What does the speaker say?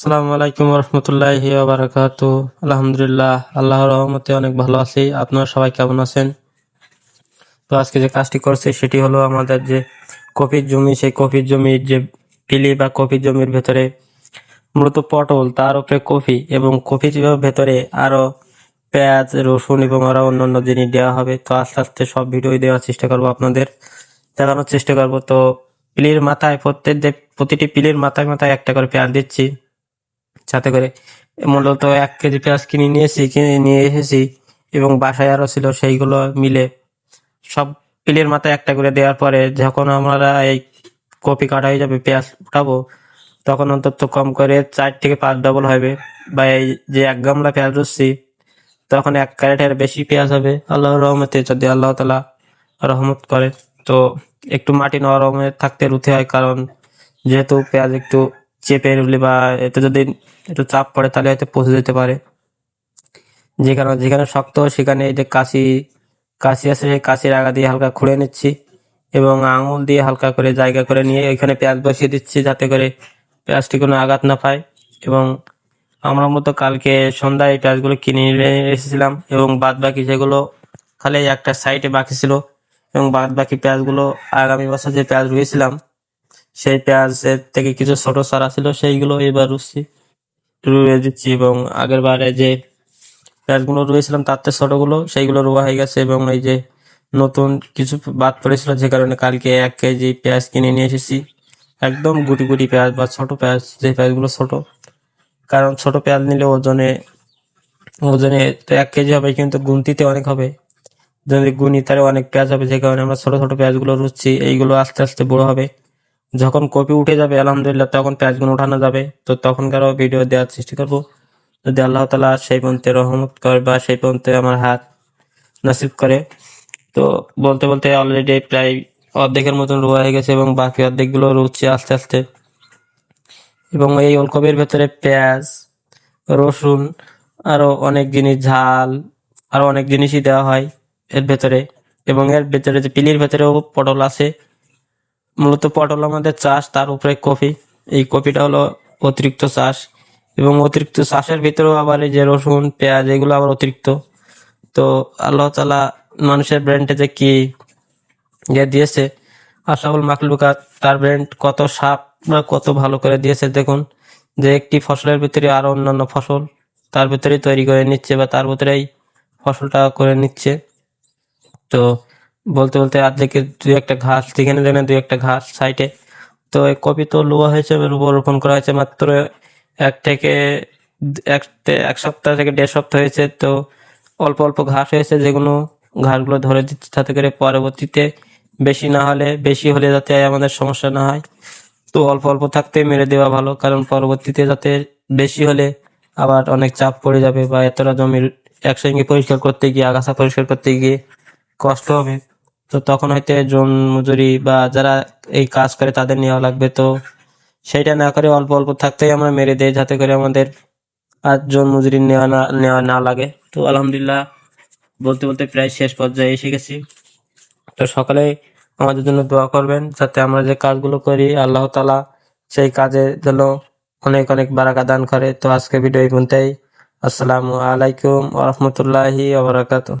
আসসালামু আলাইকুম রহমতুল্লাহি বারাকাতু আলহামদুলিল্লাহ, আল্লাহর রহমতে অনেক ভালো আছি। আপনারা সবাই কেমন আছেন? তো আজকে যে কাজটি করছে সেটি হলো আমাদের যে কপির জমি, সেই কপির জমির যে পিলি বা কপির জমির ভেতরে মূলত পটল, তার উপরে কফি এবং কফি ভেতরে আরও পেঁয়াজ, রসুন এবং আরও অন্যান্য জিনিস দেওয়া হবে। তো আস্তে আস্তে সব ভিডিও দেওয়ার চেষ্টা করব আপনাদের, দেখানোর চেষ্টা করব। তো পিলির মাথায় প্রত্যেক যে প্রতিটি পিলির মাথায় মাথায় একটা করে পেঁয়াজ দিচ্ছি। সাথে করে মূলত এক কেজি পেঁয়াজ কিনে নিয়েছি কিনে নিয়ে এসেছি এবং বাসায় আরও ছিল সেইগুলো মিলে। সব পিলের মাথায় একটা করে দেওয়ার পরে যখন আমরা এই কপি কাটা হয়ে যাবে, পেঁয়াজ উঠাবো, তখন অন্তত কম করে চার থেকে পাঁচ ডবল হবে। বা এই যে এক গামলা পেঁয়াজ রুচ্ছি তখন এক ক্যারেটের বেশি পেঁয়াজ হবে। আল্লাহ রহমতে, যদি আল্লাহ তালা রহমত করে। তো একটু মাটি নরমে থাকতে রুতে হয়, কারণ যেহেতু পেঁয়াজ একটু চেপে রুলে বা এতে যদি একটু চাপ পড়ে, তাহলে হয়তো পচে যেতে পারে। যেখানে যেখানে শক্ত, সেখানে এই যে কাশি কাশি আছে, সেই কাশির আগা দিয়ে হালকা খুঁড়ে নিচ্ছি এবং আঙুল দিয়ে হালকা করে জায়গা করে নিয়ে এখানে পেঁয়াজ বসিয়ে দিচ্ছি যাতে করে পেঁয়াজটি কোনো আঘাত না পায়। এবং আমরা মতো কালকে সন্ধ্যায় এই পেঁয়াজগুলো কিনে নিয়ে এসেছিলাম এবং বাদ বাকি যেগুলো খালি একটা সাইডে বাকি ছিল এবং বাদ বাকি পেঁয়াজগুলো আগামী বছর যে পেঁয়াজ রুয়েছিলাম সেই পেঁয়াজের থেকে কিছু ছোট চারা ছিল, সেইগুলো এবার রুচ্ছি রুয়ে দিচ্ছি এবং আগের বারে যে পেঁয়াজগুলো রুয়েছিলাম, তার থেকে ছোটগুলো, সেইগুলো রোয়া হয়ে গেছে এবং এই যে নতুন কিছু বাদ পড়েছিল, যে কারণে কালকে এক কেজি পেঁয়াজ কিনে নিয়ে এসেছি। একদম গুটি গুটি পেঁয়াজ বা ছোট পেঁয়াজ, যে পেঁয়াজগুলো ছোট। কারণ ছোট পেঁয়াজ নিলে ওজনে ওজনে তো এক কেজি হবে, কিন্তু গুনতিতে অনেক হবে। যদি গুনি, তাহলে অনেক পেঁয়াজ হবে, যে কারণে আমরা ছোট ছোট পেঁয়াজগুলো রুচ্ছি, এইগুলো আস্তে আস্তে বড় হবে। যখন কপি উঠে যাবে, আলহামদুলিল্লাহ, তখন পেঁয়াজগুলো উঠানো যাবে। তো তখনকারও ভিডিও দেওয়ার চেষ্টা করব। যদি আল্লাহ তালা সেই পন্থে রহমত করে বা সেই পন্থে আমার হাত নসিব করে। তো বলতে বলতে অলরেডি প্রায় অর্ধেকের মতন রোয়া হয়ে গেছে এবং বাকি অর্ধেকগুলো রুচ্ছে আস্তে আস্তে। এবং এই ওলকপির ভেতরে পেঁয়াজ, রসুন, আরও অনেক জিনিস, ঝাল, আরও অনেক জিনিসই দেওয়া হয় এর ভেতরে। এবং এর ভেতরে যে পিলির ভেতরেও পটল আছে মূলত পটল আমাদের চাষ, তার উপরে কপি। এই কপিটা হলো অতিরিক্ত চাষ এবং অতিরিক্ত চাষের ভিতরেও আবার এই যে রসুন, পেঁয়াজ এগুলো আবার অতিরিক্ত। তো আল্লাহ তালা মানুষের ব্র্যান্ডে যে কি ইয়ে দিয়েছে আশাউল মাকলুকা তার ব্র্যান্ড কত সাপ কত ভালো করে দিয়েছে দেখুন। যে একটি ফসলের ভিতরে আরও অন্যান্য ফসল তার ভিতরে তৈরি করে নিচ্ছে বা তার ভিতরেই ফসলটা করে নিচ্ছে। তো বলতে বলতে আর্ধেকের দুই একটা ঘাস, যেখানে যেখানে দুই একটা ঘাস সাইডে। তো এই কপি তো লোয়া হয়েছে রোপণ করা হয়েছে মাত্র এক থেকে এক এক সপ্তাহ থেকে দেড় সপ্তাহ হয়েছে। তো অল্প অল্প ঘাস হয়েছে, যেগুলো ঘাসগুলো ধরে দিচ্ছে যাতে করে পরবর্তীতে বেশি না হলে, বেশি হলে যাতে আমাদের সমস্যা না হয়। তো অল্প অল্প থাকতে মেরে দেওয়া ভালো, কারণ পরবর্তীতে যাতে বেশি হলে আবার অনেক চাপ পড়ে যাবে বা এতটা জমির একসঙ্গে পরিষ্কার করতে গিয়ে, আগাছা পরিষ্কার করতে গিয়ে কষ্ট হবে। তো তখন হয়তো জন মজুরি বা যারা এই কাজ করে তাদের নেওয়া লাগবে। তো সেটা না করে অল্প অল্প থাকতেই আমরা মেরে দেই, যাতে করে আমাদের আর জন মজুরি নেওয়া না নেওয়া না লাগে। তো আলহামদুলিল্লাহ বলতে বলতে প্রায় শেষ পর্যায়ে এসে গেছি। তো সকালে আমাদের জন্য দোয়া করবেন, যাতে আমরা যে কাজগুলো করি, আল্লাহ তালা সেই কাজে যেন অনেক অনেক বারাকা দান করে। তো আজকে ভিডিও এই পর্যন্তই। আসসালামু আলাইকুম ওবরাকাতুহ